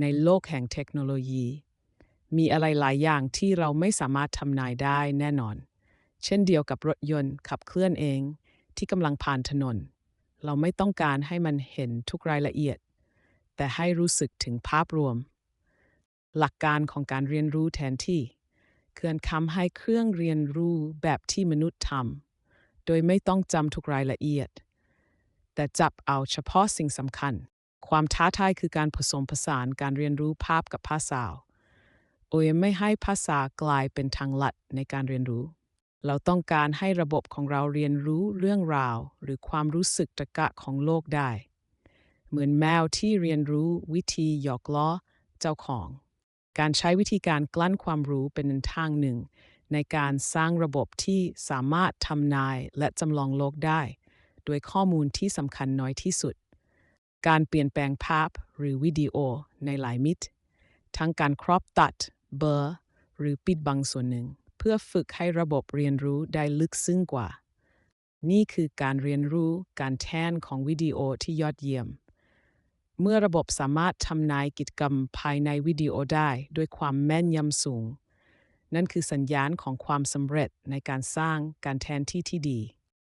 ในโลกแห่งเทคโนโลยี มีอะไรหลายอย่างที่เราไม่สามารถทำนายได้แน่นอน เช่นเดียวกับรถยนต์ขับเคลื่อนเองที่กำลังผ่านถนน เราไม่ต้องการให้มันเห็นทุกรายละเอียด แต่ให้รู้สึกถึงภาพรวม หลักการของการเรียนรู้แทนที่เคื่อนคำให้เครื่องเรียนรู้แบบที่มนุษย์ทำโดยไม่ต้องจำทุกรายละเอียด แต่จับเอาเฉพาะสิ่งสำคัญ ความท้าทายคือการผสมผสานการเรียนรู้ภาพกับภาษาโดยไม่ให้ภาษากลายเป็นทางลัดในการเรียนรู้ เราต้องการให้ระบบของเราเรียนรู้เรื่องราว หรือความรู้สึกตะกะของโลกได้ เหมือนแมวที่เรียนรู้วิธีหยอกล้อเจ้าของ การใช้วิธีการกลั้นความรู้เป็นทางหนึ่ง ในการสร้างระบบที่สามารถทำนายและจำลองโลกได้ด้วยข้อมูลที่สำคัญน้อยที่สุด การเปลี่ยนแปลงภาพหรือวิดีโอในหลายมิติทั้งการครอบตัดเบลอหรือปิดบังส่วนหนึ่ง เพื่อฝึกให้ระบบเรียนรู้ได้ลึกซึ้งกว่า นี่คือการเรียนรู้การแทนของวิดีโอที่ยอดเยี่ยม เมื่อระบบสามารถทำนายกิจกรรมภายในวิดีโอได้ด้วยความแม่นยำสูง นั่นคือสัญญาณของความสำเร็จในการสร้างการแทนที่ที่ดี